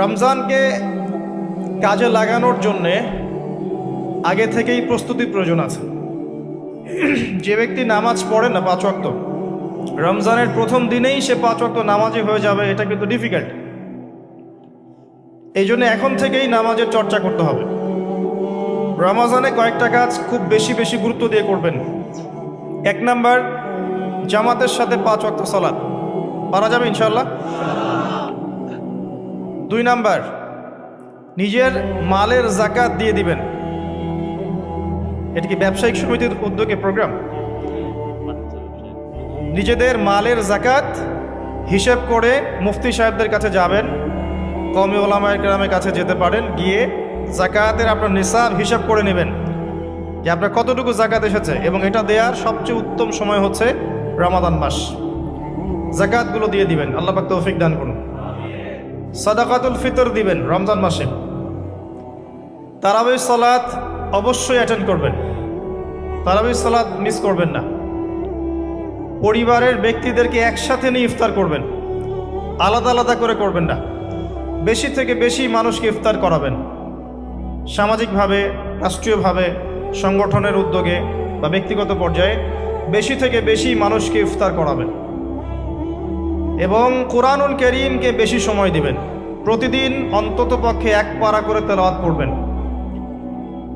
রমজানকে কাজে লাগানোর জন্যে আগে থেকেই প্রস্তুতির প্রয়োজন আছে। যে ব্যক্তি নামাজ পড়ে না পাঁচ ওয়াক্ত, রমজানের প্রথম দিনেই সে পাঁচ ওয়াক্ত নামাজি হয়ে যাবে, এটা কিন্তু ডিফিকাল্ট এই জন্য এখন থেকেই নামাজের চর্চা করতে হবে। রমাজানে কয়েকটা কাজ খুব বেশি বেশি গুরুত্ব দিয়ে করবেন। এক নাম্বার, জামাতের সাথে পাঁচ ওয়াক্ত সালাত। পারা যাবে ইনশাল্লাহ দুই নাম্বার, নিজের মালের জাকাত দিয়ে দিবেন। এটা কি ব্যবসায়িক সমিতির উদ্যোগে প্রোগ্রাম নিজেদের মালের জাকাত হিসেব করে মুফতি সাহেবদের কাছে যাবেন কমি ওলামায়ের গ্রামের কাছে যেতে পারেন, গিয়ে জাকাতের আপনার নিসাব হিসাব করে নেবেন যে আপনার কতটুকু জাকাত এসেছে এবং এটা দেওয়ার সবচেয়ে উত্তম সময় হচ্ছে রমাদান মাস। জাকাতগুলো দিয়ে দিবেন। আল্লাহ তৌফিক দান করুন। সাদাকাতুল ফিতর দিবেন রমজান মাসে। তারাবি সালাত অবশ্যই অ্যাটেন্ড করবেন। তারাবি সালাত মিস করবেন না। পরিবারের ব্যক্তিদেরকে একসাথে নিয়ে ইফতার করবেন। আলাদা আলাদা করে করবেন না। বেশি থেকে বেশি মানুষকে ইফতার করাবেন। সামাজিকভাবে, রাষ্ট্রীয়ভাবে, সংগঠনের উদ্যোগে বা ব্যক্তিগত পর্যায়ে বেশি থেকে বেশি মানুষকে ইফতার করাবেন। এবং কোরআনুল করিমকে বেশি সময় দিবেন। প্রতিদিন অন্তত পক্ষে এক পারা করে তেলাওয়াত পড়বেন।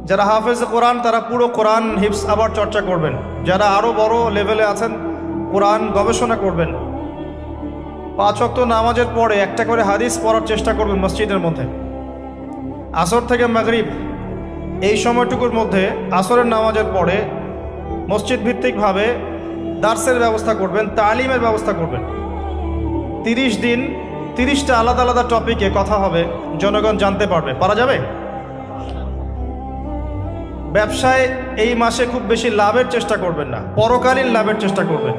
যারা হাফেজ কোরআন, তারা পুরো কোরআন হিপস আবার চর্চা করবেন। যারা আরও বড় লেভেলে আছেন, কোরআন গবেষণা করবেন। পাঁচ অক্ত নামাজের পরে একটা করে হাদিস পড়ার চেষ্টা করবেন মসজিদের মধ্যে। আসর থেকে মাগরিব, এই সময়টুকুর মধ্যে আসরের নামাজের পরে মসজিদ ভিত্তিকভাবে দার্সের ব্যবস্থা করবেন, তালিমের ব্যবস্থা করবেন। তিরিশ দিন, তিরিশটা আলাদা আলাদা টপিকে কথা হবে, জনগণ জানতে পারবে। পারা যাবে? ব্যবসায় এই মাসে খুব বেশি লাভের চেষ্টা করবেন না, পরকালীন লাভের চেষ্টা করবেন।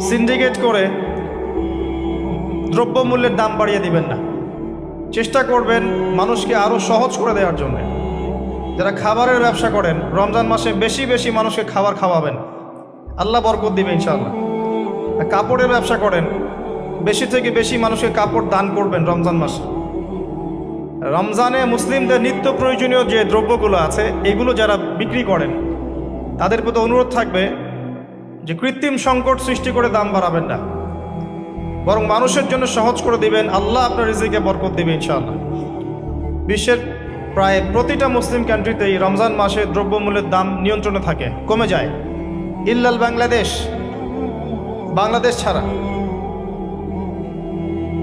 সিন্ডিকেট করে দ্রব্যমূল্যের দাম বাড়িয়ে দিবেন না। চেষ্টা করবেন মানুষকে আরও সহজ করে দেওয়ার জন্য। যারা খাবারের ব্যবসা করেন, রমজান মাসে বেশি বেশি মানুষকে খাবার খাওয়াবেন। আল্লাহ বরকত দিবে ইনশাআল্লাহ। কাপড়ের ব্যবসা করেন বেশি থেকে বেশি মানুষকে কাপড় দান করবেন রমজান মাসে। রমজানে মুসলিমদের নিত্য প্রয়োজনীয় যে দ্রব্যগুলো আছে, এগুলো যারা বিক্রি করেন, তাদের প্রতি অনুরোধ থাকবে যে কৃত্রিম সংকট সৃষ্টি করে দাম বাড়াবেন না। বরং মানুষের জন্য সহজ করে দিবেন, আল্লাহ আপনার রিজিকে বরকত দিবে ইনশাআল্লাহ। বিশ্বের প্রায় প্রতিটা মুসলিম কান্ট্রিতেই রমজান মাসে দ্রব্যমূল্যের দাম নিয়ন্ত্রণে থাকে, কমে যায়। ইল্লাল বাংলাদেশ বাংলাদেশ ছাড়া।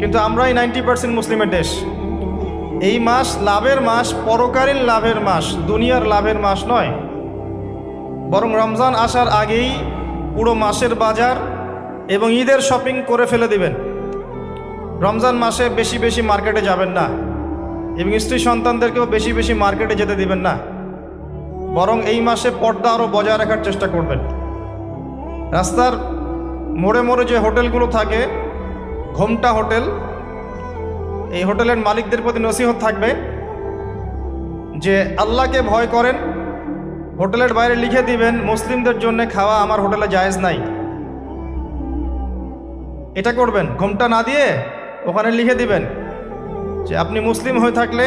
কিন্তু আমরাই নাইনটি পার্সেন্ট মুসলিমের দেশ। এই মাস লাভের মাস, পরকালীন লাভের মাস, দুনিয়ার লাভের মাস নয়। বরং রমজান আসার আগেই পুরো মাসের বাজার এবং ঈদের শপিং করে ফেলে দিবেন। রমজান মাসে বেশি বেশি মার্কেটে যাবেন না এবং স্ত্রী সন্তানদেরকেও বেশি বেশি মার্কেটে যেতে দিবেন না। বরং এই মাসে পর্দা আরও বজায় রাখার চেষ্টা করবেন। রাস্তার মোড়ে মোড়ে যে হোটেলগুলো থাকে ঘোমটা হোটেল। এই হোটেলের মালিকদের প্রতি নসিহত থাকবে যে আল্লাহকে ভয় করেন, হোটেলের বাইরে লিখে দিবেন, মুসলিমদের জন্য খাওয়া আমার হোটেলে জায়েজ নাই। এটা করবেন, ঘোমটা না দিয়ে ওখানে লিখে দিবেন যে আপনি মুসলিম হয়ে থাকলে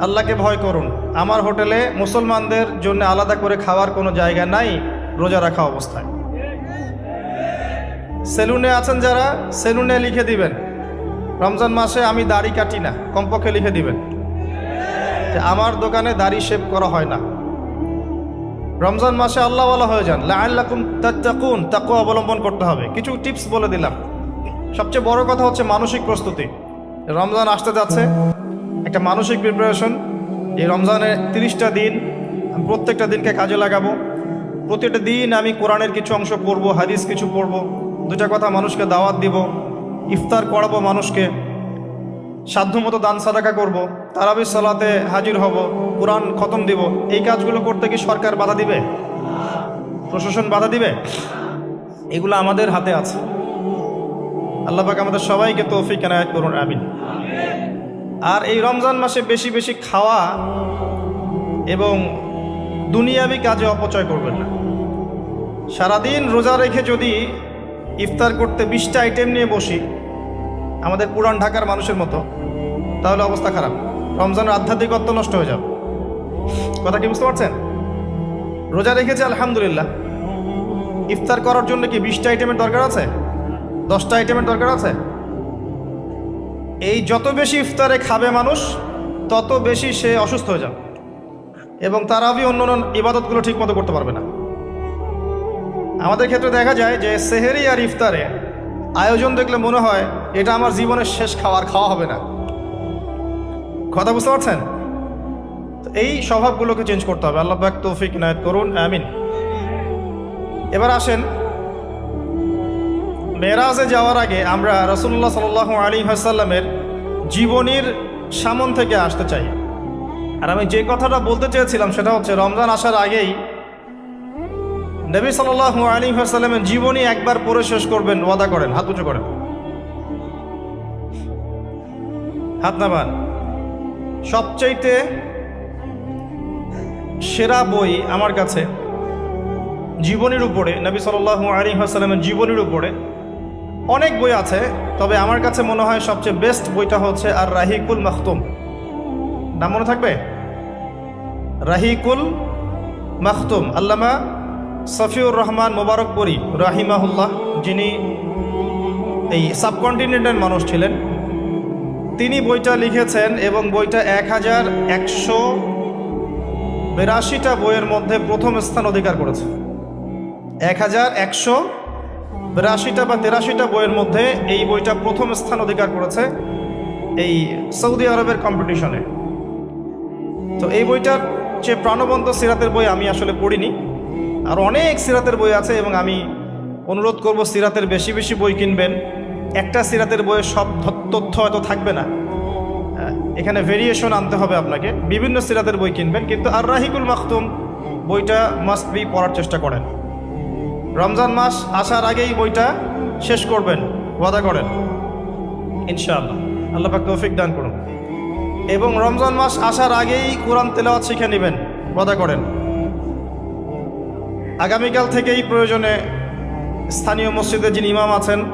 আল্লাহকে ভয় করুন। আমার হোটেলে মুসলমানদের জন্য আলাদা করে খাওয়ার কোনো জায়গা নাই, রোজা রাখা অবস্থায়। সেলুনে আছেন যারা, সেলুনে লিখে দিবেন। রমজান মাসে আমি দাড়ি কাটি না, কমপক্ষে লিখে দিবেন। যে আমার দোকানে দাড়ি শেভ করা হয় না। রমজান মাসে আল্লাহওয়ালা হয়ে যান। লাল্লাকুম তাত্তাকুন তাকু অবলম্বন করতে হবে। কিছু টিপস বলে দিলাম। সবচেয়ে বড় কথা হচ্ছে মানসিক প্রস্তুতি। রমজান আসতে যাচ্ছে। একটা মানসিক প্রিপারেশন এই রমজানের তিরিশটা দিন আমি প্রত্যেকটা দিনকে কাজে লাগাবো। প্রতিটা দিন আমি কোরআনের কিছু অংশ পড়ব, হাদিস কিছু পড়ব। দুটা কথা মানুষকে দাওয়াত দিব, ইফতার করাবো মানুষকে, সাধ্যমতো দান সাদাকা করব, তারাবি সালাতে হাজির হব, কোরআন খতম দিব। এই কাজগুলো করতে কি সরকার বাধা দিবে? প্রশাসন বাধা দিবে? এগুলো আমাদের হাতে আছে। আল্লাহ পাক আমাদের সবাইকে তৌফিক, এনায়ত করুন, আমিন। আর এই রমজান মাসে বেশি বেশি খাওয়া এবং দুনিয়াবি কাজে অপচয় করবেন না। সারাদিন রোজা রেখে যদি ইফতার করতে বিশটা আইটেম নিয়ে বসি। আমাদের পুরান ঢাকার মানুষের মতো। তাহলে অবস্থা খারাপ। রমজানের আধ্যাত্মিকত্ব নষ্ট হয়ে যাবে। কথা কি বুঝতে পারছেন? রোজা রেখেছে আলহামদুলিল্লাহ। ইফতার করার জন্য কি বিশটা আইটেমের দরকার আছে? দশটা আইটেমের দরকার আছে? এই যত বেশি ইফতারে খাবে মানুষ, তত বেশি সে অসুস্থ হয়ে যাবে। এবং তারাবি অন্য অন্য ইবাদতগুলো ঠিক মতো করতে পারবে না। আমাদের ক্ষেত্রে দেখা যায় যে সেহেরি আর ইফতারে আয়োজন দেখলে মনে হয় এটা আমার জীবনের শেষ খাওয়ার খাওয়া হবে না। কথা বুঝতে পারছেন? এই স্বভাবগুলোকে চেঞ্জ করতে হবে। আল্লাহ পাক তৌফিক নায়ত করুন, আমিন। এবার আসেন, মেরাজে যাওয়ার আগে আমরা রসুল্লাহ সাল আলী হাসাল্লামের জীবনীর সামন থেকে আসতে চাই। আর আমি যে কথাটা বলতে চেয়েছিলাম সেটা হচ্ছে, রমজান আসার আগেই নবী সাল আলী হাসাল্লামের জীবনী একবার পরে শেষ করবেন, ওয়াদা করেন, হাত উঁচু করেন। হাত নামান। সবচাইতে সেরা বই আমার কাছে জীবনীর উপরে, নবী সাল আলী হাসালামের জীবনীর উপরে অনেক বই আছে, তবে আমার কাছে মনে হয় সবচেয়ে বেস্ট বইটা হচ্ছে আর রাহিকুল মাখতুম। নাম মনে থাকবে? রাহিকুল মাখতুম। আল্লামা সফিউর রহমান মোবারকপুরি রাহিমাহুল্লাহ, যিনি এই সাবকন্টিনেন্টের মানুষ ছিলেন। তিনি বইটা লিখেছেন এবং বইটা এক হাজার একশো বিরাশিটা বইয়ের মধ্যে প্রথম স্থান অধিকার করেছে। এক হাজার একশো বিরাশিটা বা তেরাশিটা বইয়ের মধ্যে এই বইটা প্রথম স্থান অধিকার করেছে এই সৌদি আরবের কম্পিটিশনে তো এই বইটার যে প্রাণবন্ত সিরাতের বই আমি আসলে পড়িনি। আর অনেক সিরাতের বই আছে এবং আমি অনুরোধ করব সিরাতের বেশি বেশি বই কিনবেন। একটা সিরাতের বইয়ে সব তথ্য হয়তো থাকবে না। এখানে ভেরিয়েশন আনতে হবে আপনাকে। বিভিন্ন সিরাতের বই কিনবেন, কিন্তু আর রাহিকুল মাখতুম বইটা মাস্ট বি পড়ার চেষ্টা করেন। রমজান মাস আসার আগেই বইটা শেষ করবেন, ওয়াদা করেন। ইনশাআল্লাহ। আল্লাহ পাক তৌফিক দান করুন। এবং রমজান মাস আসার আগেই কোরআন তেলাওয়াত শিখে নেবেন, ওয়াদা করেন। আগামীকাল থেকেই প্রয়োজনে স্থানীয় মসজিদে যিনি ইমাম আছেন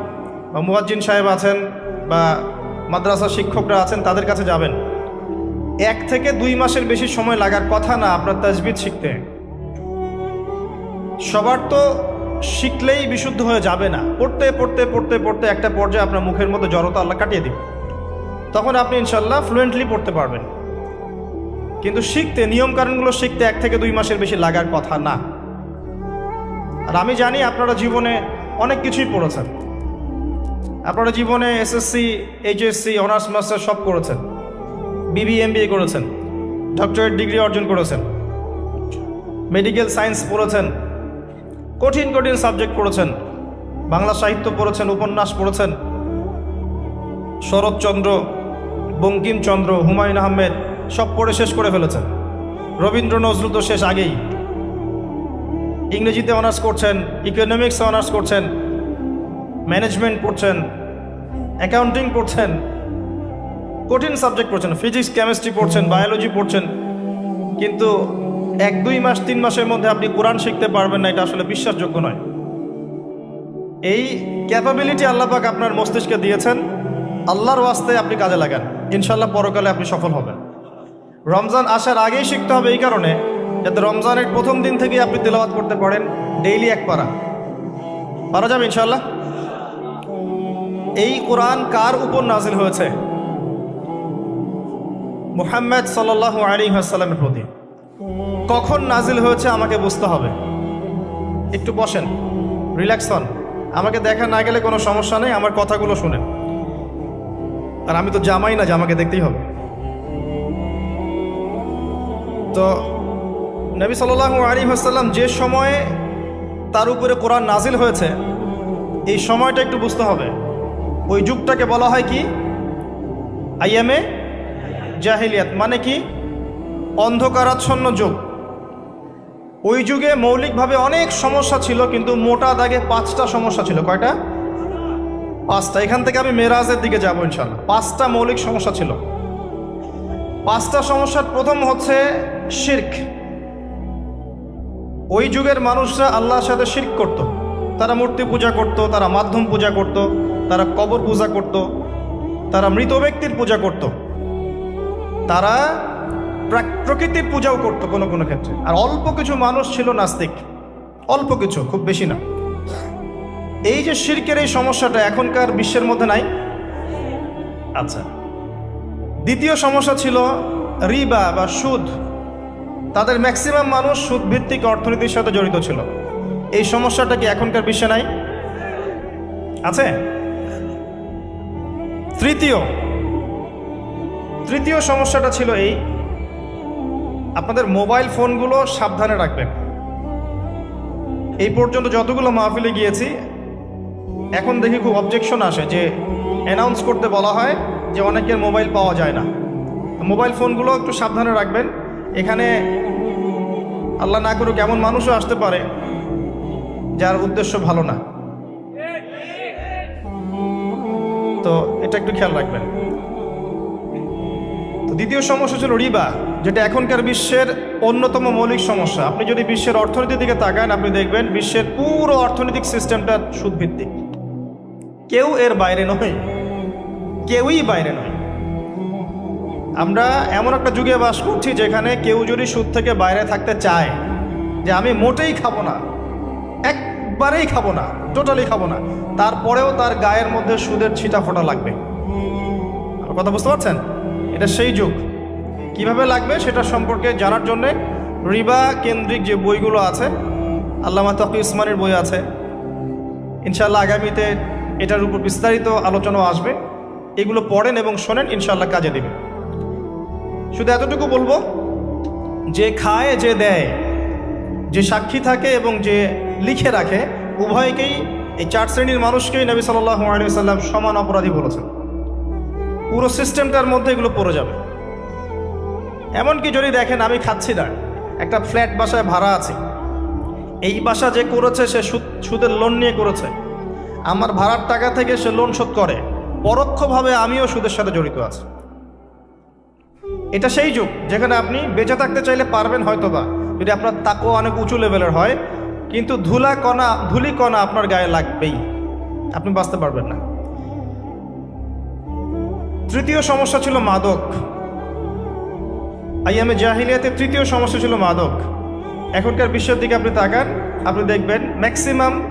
বা মুয়াজ্জিন সাহেব আছেন বা মাদ্রাসার শিক্ষকরা আছেন, তাদের কাছে যাবেন। এক থেকে দুই মাসের বেশি সময় লাগার কথা না, আপনার তাজবিদ শিখতে। সবার তো শিখলেই বিশুদ্ধ হয়ে যাবে না। পড়তে পড়তে পড়তে পড়তে একটা পর্যায়ে আপনার মুখের মতো জড়তা আল্লাহ কাটিয়ে দিবে। তখন আপনি ইনশাল্লাহ ফ্লুয়েন্টলি পড়তে পারবেন। কিন্তু শিখতে, নিয়মকানুনগুলো শিখতে এক থেকে দুই মাসের বেশি লাগার কথা না। আর আমি জানি আপনারা জীবনে অনেক কিছুই পড়েছেন। আপনারা জীবনে এসএসসি এইচএসসি অনার্স মাস্টার সব করেছেন। বিবি এমবিএ করেছেন। ডক্টরেট ডিগ্রি অর্জন করেছেন। মেডিকেল সায়েন্স পড়েছেন। কঠিন কঠিন সাবজেক্ট পড়েছেন। বাংলা সাহিত্য পড়েছেন, উপন্যাস পড়েছেন। শরৎচন্দ্র বঙ্কিমচন্দ্র, হুমায়ুন আহমেদ সব পড়ে শেষ করে ফেলেছেন। রবীন্দ্র নজরুল তো শেষ আগেই। ইংরেজিতে অনার্স করছেন ইকোনমিক্সে অনার্স করছেন ম্যানেজমেন্ট পড়ছেন অ্যাকাউন্টিং পড়ছেন, কঠিন সাবজেক্ট পড়ছেন ফিজিক্স কেমিস্ট্রি পড়ছেন বায়োলজি পড়ছেন, কিন্তু এক, দুই মাস, তিন মাসের মধ্যে আপনি কোরআন শিখতে পারবেন না, এটা আসলে বিশ্বাসযোগ্য নয়। এই ক্যাপাবিলিটি আল্লাপাক আপনার মস্তিষ্কে দিয়েছেন, আল্লাহর ওয়াস্তে আপনি কাজে লাগান। ইনশাল্লাহ পরকালে আপনি সফল হবেন। রমজান আসার আগেই শিখতে হবে এই কারণে যাতে রমজানের প্রথম দিন থেকেই আপনি তেলাওয়াত করতে পারেন ডেইলি এক পারা। পারা যাবে ইনশাল্লাহ এই কোরআন কার উপর নাজিল হয়েছে? মুহাম্মদ সাল্লাহ আলী সাল্লামের প্রতি। কখন নাজিল হয়েছে আমাকে বুঝতে হবে। একটু বসেন, রিল্যাক্স হন। আমাকে দেখা না গেলে কোনো সমস্যা নেই, আমার কথাগুলো শুনেন। আর আমি তো জামাই না যে আমাকে দেখতেই হবে। তো নবী সাল্লাহ আলী হাসাল্লাম যে সময়ে তার উপরে কোরআন নাজিল হয়েছে, এই সময়টা একটু বুঝতে হবে। ওই যুগটাকে বলা হয় কি? আইএমএ জাহিলিয়াত মানে কি? অন্ধকারাচ্ছন্ন যুগ। ওই যুগে মৌলিকভাবে অনেক সমস্যা ছিল, কিন্তু মোটা দাগে পাঁচটা সমস্যা ছিল। কয়টা? পাঁচটা। এখান থেকে আমি মেরাজের দিকে যাব ইনশাল্লাহ পাঁচটা মৌলিক সমস্যা ছিল। পাঁচটা সমস্যার প্রথম হচ্ছে শির্ক। ওই যুগের মানুষরা আল্লাহর সাথে শির্ক করত। তারা মূর্তি পূজা করত, তারা মাধ্যম পূজা করত, তারা কবর পূজা করত, তারা মৃত ব্যক্তির পূজা করত। তারা প্রাক- প্রকৃতির পূজাও করত কোনো কোনো ক্ষেত্রে। আর অল্প কিছু মানুষ ছিল নাস্তিক। অল্প কিছু খুব বেশি না। এই যে শির্কের এই সমস্যাটা এখনকার বিশ্বের মধ্যে নাই। আচ্ছা। দ্বিতীয় সমস্যা ছিল রিবা বা সুদ। তাদের ম্যাক্সিমাম মানুষ সুদ ভিত্তিক অর্থনীতির সাথে জড়িত ছিল। এই সমস্যাটা কি এখনকার বিশ্বে নাই? আছে? তৃতীয়। তৃতীয় সমস্যাটা ছিল এই, আপনাদের মোবাইল ফোনগুলো সাবধানে রাখবেন। এই পর্যন্ত যতগুলো মাহফিলে গিয়েছি, এখন দেখি খুব অবজেকশন আসে যে অ্যানাউন্স করতে বলা হয় যে অনেকের মোবাইল পাওয়া যায় না। মোবাইল ফোনগুলো একটু সাবধানে রাখবেন। এখানে আল্লাহ না করুক এমন মানুষও আসতে পারে যার উদ্দেশ্য ভালো না। তো এটা একটু খেয়াল রাখবেন। তো দ্বিতীয় সমস্যা ছিল রিবা, যেটা এখনকার বিশ্বের অন্যতম মৌলিক সমস্যা। আপনি যদি বিশ্বের অর্থনীতির দিকে তাকান, আপনি দেখবেন বিশ্বের পুরো অর্থনৈতিক সিস্টেমটা সুদভিত্তিক। কেউ এর বাইরে নয়। কেউই বাইরে নয়। আমরা এমন একটা যুগে বাস করছি যেখানে কেউ যদি সুদ থেকে বাইরে থাকতে চায় যে আমি মোটেই খাব না, একবারেই খাব না টোটালি খাব না, তারপরেও তার গায়ের মধ্যে সুদের ছিটা ফোটা লাগবে। কথা বুঝতে পারছেন? এটা সেই যুগ। কীভাবে লাগবে সেটা সম্পর্কে জানার জন্যে রিবা কেন্দ্রিক যে বইগুলো আছে, আল্লামা তকি ইসমানের বই আছে ইনশাল্লাহ আগামীতে এটার উপর বিস্তারিত আলোচনাও আসবে। এগুলো পড়েন এবং শোনেন ইনশাল্লাহ কাজে দেবে। শুধু এতটুকু বলব, যে খায়, যে দেয়, যে সাক্ষী থাকে এবং যে লিখে রাখে, উভয়কেই এই চার শ্রেণির মানুষকেই নবী সাল্লাম সমান অপরাধী বলেছেন। পুরো সিস্টেমটার মধ্যে এগুলো পড়ে যাবে। এমনকি যদি দেখেন, আমি খাচ্ছি না, একটা ফ্ল্যাট বাসায় ভাড়া আছে। এই বাসা যে করেছে, সে সুদ, সুদের লোন নিয়ে করেছে। আমার ভাড়ার টাকা থেকে সে লোন শোধ করে। পরোক্ষভাবে আমিও সুদের সাথে জড়িত আছি। এটা সেই যুগ যেখানে আপনি বেঁচে থাকতে চাইলে পারবেন হয়তো বা যদি আপনার তাকও অনেক উঁচু লেভেলের হয়, কিন্তু ধুলা কণা, ধুলি কণা আপনার গায়ে লাগবেই। আপনি বাঁচতে পারবেন না। তৃতীয় সমস্যা ছিল মাদক। আইয়ামে জাহিলিয়াতে তৃতীয় সমস্যা ছিল মাদক। এখনকার বিশ্বের দিকে আপনি তাকান, আপনি দেখবেন ম্যাক্সিমাম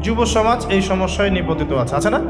যুব সমাজ এই সমস্যায় নিপতিত আছে। আছে না?